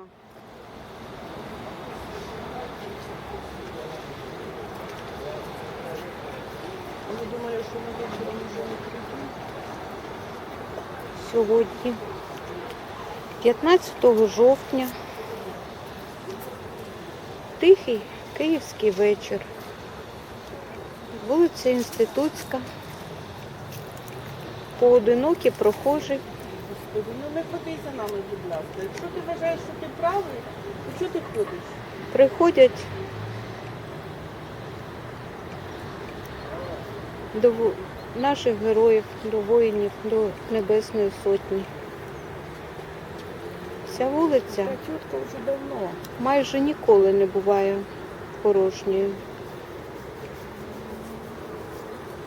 вона. Вони думали, що ми вечором вже не прийдемо. Сьогодні 15 жовтня. Тихий київський вечір. Вулиця Інститутська. Поодинокі Господи, ну не ходи за нами, будь ласка. Якщо ти вважаєш, що ти правий, то чого ти ходиш? приходять до наших героїв, до воїнів, до Небесної Сотні. Вся вулиця Ця вже давно. майже ніколи не буває порожньою.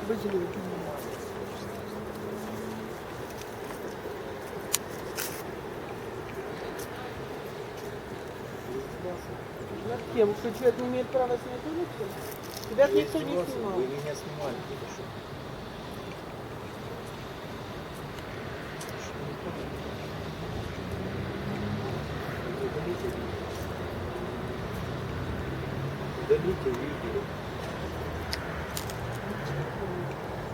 Безлюдно. Кем? Что человек не имеет права снять улицу? Тебя ж никто не снимал. Вы меня снимали только что. Удалите видео.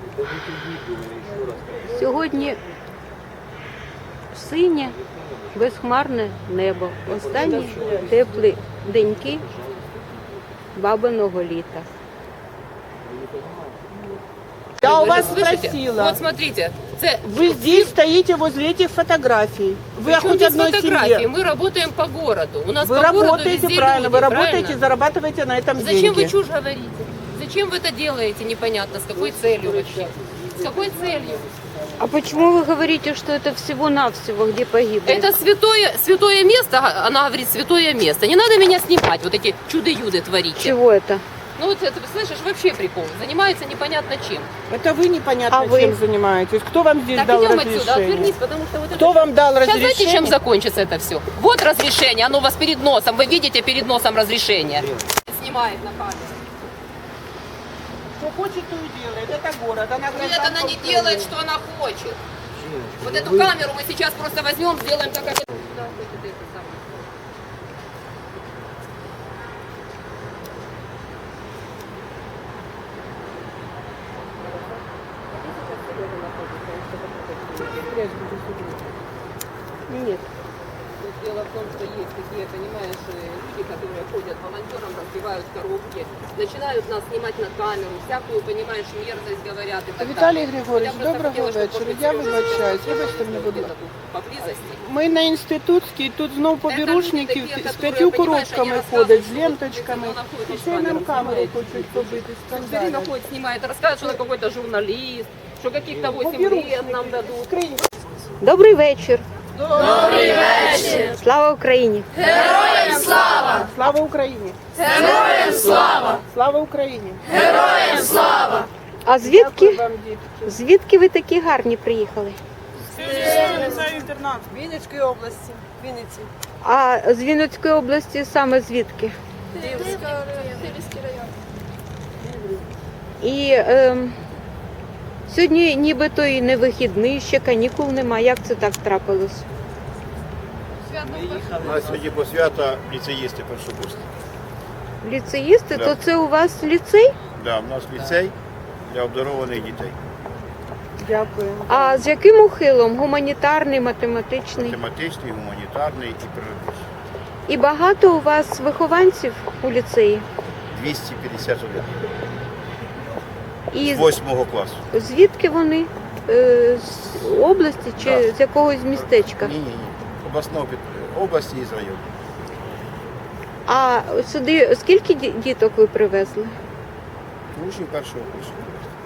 Удалите видео еще раз. Сьогодні синє, безхмарне небо. Останні теплі деньки бабиного літа. Я у Вы вас же слышите? спросила. Вот смотрите, це Вы здесь стоите возле этих фотографий. Вы причем хоть здесь одной фотографии. семье. Мы работаем по городу. У нас Вы по городу работаете везде правильно, люди, вы работаете, правильно? зарабатываете на этом Зачем деньги. вы чушь говорите? Зачем вы это делаете непонятно? С какой целью вообще? С какой целью? А почему вы говорите, что это всего-навсего, где погибли? Это святое, святое место, она говорит, святое место. Не надо меня снимать, вот эти чудо-юды творите. Чего это? Ну вот это, слышишь, вообще прикол. Занимается непонятно чем. Это вы непонятно А вы? чем занимаетесь. Кто вам здесь Так, дал идем разрешение? отсюда, отвернись, потому что вот Кто это... вам дал Сейчас разрешение? знаете, чем закончится это все? Вот разрешение, оно у вас перед носом. Вы видите перед носом разрешение. Снимает на камеру. Хочет, то и делает. Это город. Она Нет, гражданка она не делает, что она хочет. Женочка, Вот ну эту вы- камеру мы сейчас просто возьмем, сделаем так, как это. Нет. Дело в том, что есть такие, понимаешь, люди, которые ходят волонтерам, разбивают коробки, начинают нас снимать на камеру, всякую, понимаешь, мерзость говорят и так Віталій далее. Григорович, Я просто доброго хотела, чтобы, вечора. может быть, Я Сережа вибачаюсь. сказал, Вибачте мене, будь где-то ласка. тут Поблизости. Ми на інститутській, тут знов побірушників люди такі, з які, п'ятью понімаєш, коробками вони ходять, з розказують, ленточками. що вона І ще й нам ходить, камеру знімає. хочуть побити, Все время скандалять. ходит, снимает, рассказывает, что она какой-то журналист, что каких-то 8 лет нам дадут. Скринь. Добрий вечір. Добрий вечір. Слава Україні. Героям Слава Слава Україні! Героям слава! Слава Україні! Героям слава! А звідки? Вам, дітки. Звідки ви такі гарні приїхали? Інтернат. Вінницької області, Вінниці. А з Вінницької області саме звідки? Київський район. І ем, сьогодні нібито і не вихідний, ще канікул нема. Як це так трапилось? У нас сьогодні по свята ліцеїсти першокурсники. Ліцеїсти, Да. то це у вас ліцей? Да, у нас ліцей для обдарованих дітей. Дякую. А з яким ухилом? Гуманітарний, математичний? Тематичний, гуманітарний і природничий. І багато у вас вихованців у ліцеї? 251. І З 8 класу. звідки вони? Е, З області чи Так. з якогось містечка? Ні, ні, ні. Обласного під... області і з району. А сюди скільки діток ви привезли? Учні першого курсу.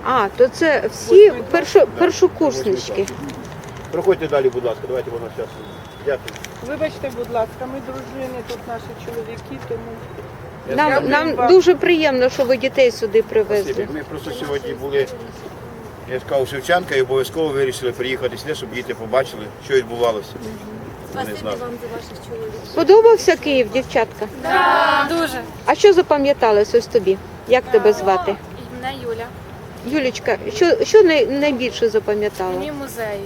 А, то це всі першо, першокурснички. Проходьте далі, будь ласка, давайте воно зараз. Дякую. Вибачте, будь ласка, ми дружини, тут наші чоловіки, тому Нам, нам дуже приємно, що ви дітей сюди привезли. Ми просто сьогодні були, я кажу, Шевченка і обов'язково вирішили приїхати сюди, щоб діти побачили, що відбувалося. Вони знали. Сподобався Київ, дівчатка? Дуже. А що запам'яталось ось тобі? Як тебе звати? Мене Юля. Юлічка, що, що найбільше запам'ятала? Мені музеї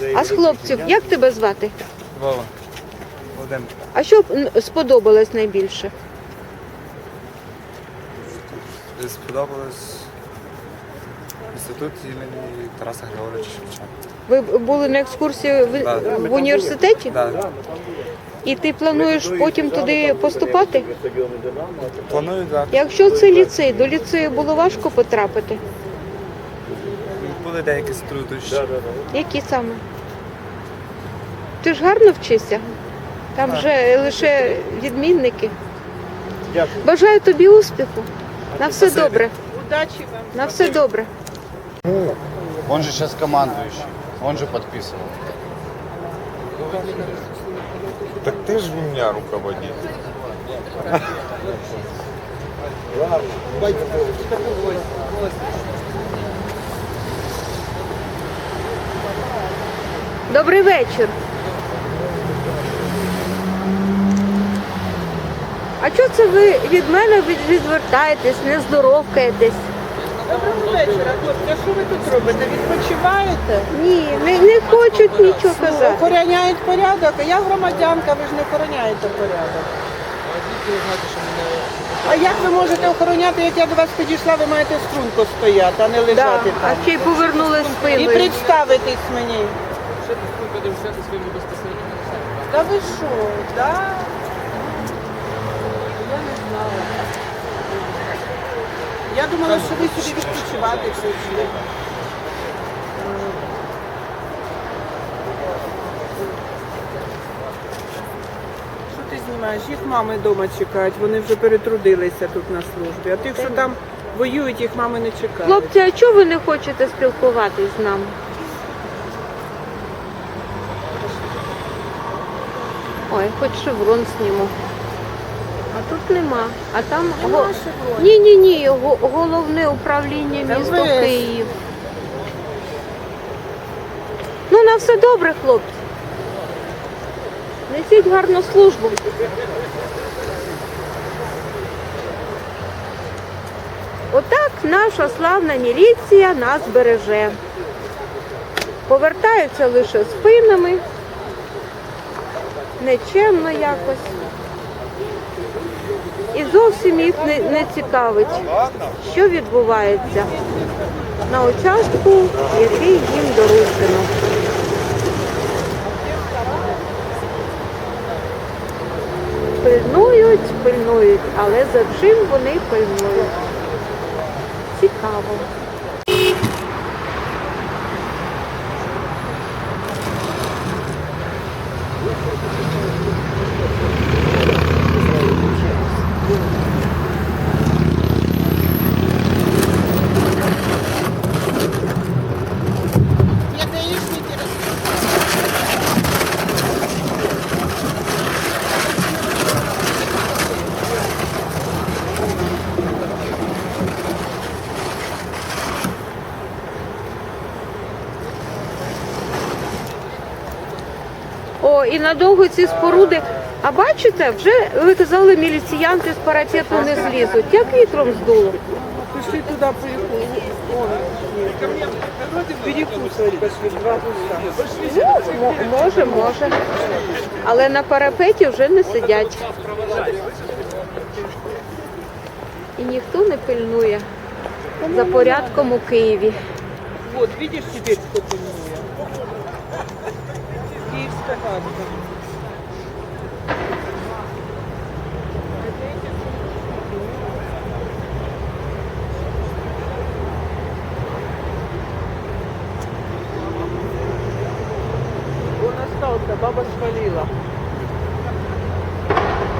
різні. А з хлопців, як тебе звати? Вова. Один. А що сподобалось найбільше? Сподобалось інститут імені Тараса Григоровича Шевченка. Ви були на екскурсії в, Да. в університеті? Да. І ти плануєш потім туди поступати? Планую, так. Якщо це ліцей, до ліцею було важко потрапити. Були деякі труднощі. Які саме? Ти ж гарно вчишся? Там Так. же лише відмінники. Дякую. Бажаю тобі успіху. На все добре. Удачі вам. На все добре. Он же сейчас командующий, он же подписывал. Так ты же у меня руководитель. Добрий вечір. А чого це ви від мене відвертаєтесь, не здоровкаєтесь? Доброго вечора, хлопці. А що ви тут робите? Відпочиваєте? Ні, не, не хочуть нічого Ну, казати. охороняють порядок, а я громадянка, ви ж не охороняєте порядок. А як ви можете охороняти, як я до вас підійшла, ви маєте струнко стояти, а не Да, лежати а там. ще й повернули І спиною. представитись мені. Та ви що, да? Я не знала. Я думала, що ви сюди відпочивати прийшли. Що ти знімаєш? Їх мами вдома чекають, вони вже перетрудилися тут на службі. А тих, що там воюють, їх мами не чекають. Хлопці, а чого ви не хочете спілкуватись з нами? Ой, хоч шеврон зніму. А тут нема. А там Нема го... ні, ні, ні, го- головне управління місто МВС. Київ. Ну, на все добре, хлопці. Несіть гарну службу. Отак наша славна міліція нас береже. Повертаються лише спинами, нечемно якось. Зовсім їх не, не цікавить, що відбувається на участку, який їм доручено. Пильнують, пильнують, але за чим вони пильнують? Цікаво. О, і надовго ці споруди. А бачите, вже ви казали, міліціянти з парапету не злізуть. Як вітром здуло? Пішли туди густа. Ну, може, може. Але на парапеті вже не сидять. І ніхто не пильнує за порядком у Києві. Вот, видишь, теперь. Київська гадка. Он остался, баба свалила.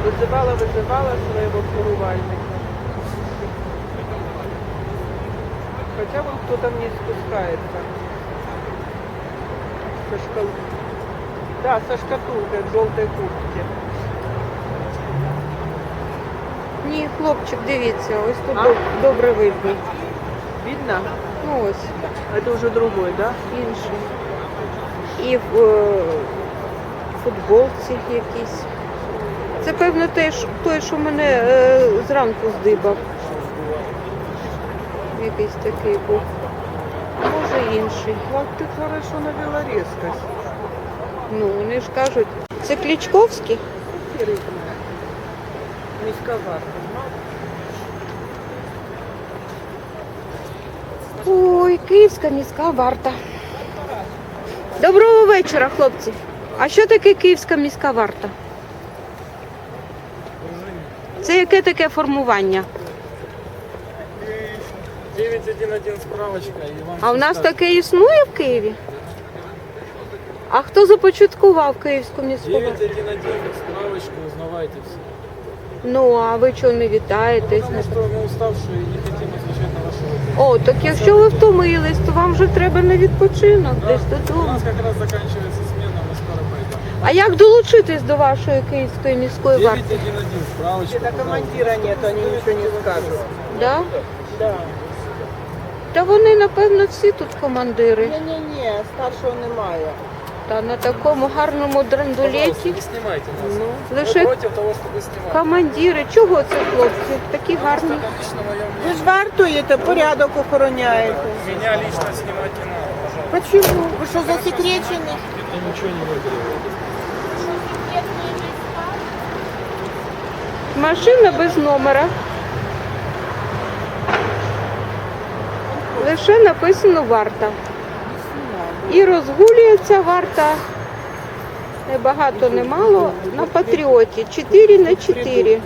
Вызывала, вызывала своего фурувальника. Хотя вон кто там не спускается. Со шкал... Да, со шкатулкой в желтой куртке. Ні, хлопчик, дивіться, ось тут А? доб- добре видно. Видно? Ну ось, Это уже другой, да? інший. І в е, футболці якійсь. Це, певно, теж той, що мене е, зранку здибав. Якийсь такий був. Може інший. Вот ты хорошо навела резкость. Ну, вони ж кажуть, це знають. Міська варта. Ой, київська міська варта. Доброго вечора, хлопці. А що таке київська міська варта? Це яке таке формування? 911 справочка і вам А у нас таке існує в Києві? А хто започаткував київську міську варту? 911 справочку, узнавайте все. Ну, а ви чого не вітаєтесь? Потому что мы уставшие и не хотим отвечать на ваши вопросы. О, так якщо ви втомились, то вам вже треба на відпочинок, Да, десь У додому. нас как раз заканчивается смена, мы скоро пойдем. А як долучитись до вашої київської міської варти? 911 справочку. Когда командира нет, они ничего не скажут. Да? Да. Та вони, напевно, всі тут командири. Ні-ні-ні, старшого немає. Та на такому гарному Пожалуйста, драндулеті не снимайте нас. Мы лише против того, чтобы снимать. командири. Чого це хлопці? Такі гарні. Это лично мое Ви мнение. ж вартуєте, порядок охороняєте. Меня лично снимать не надо, пожалуйста. Почему? Ви що засекречені? Я ничего не выиграю. Машина без номера. Лише написано варта. І розгулюється варта. Не багато, не. На патріоті. 4 на 4.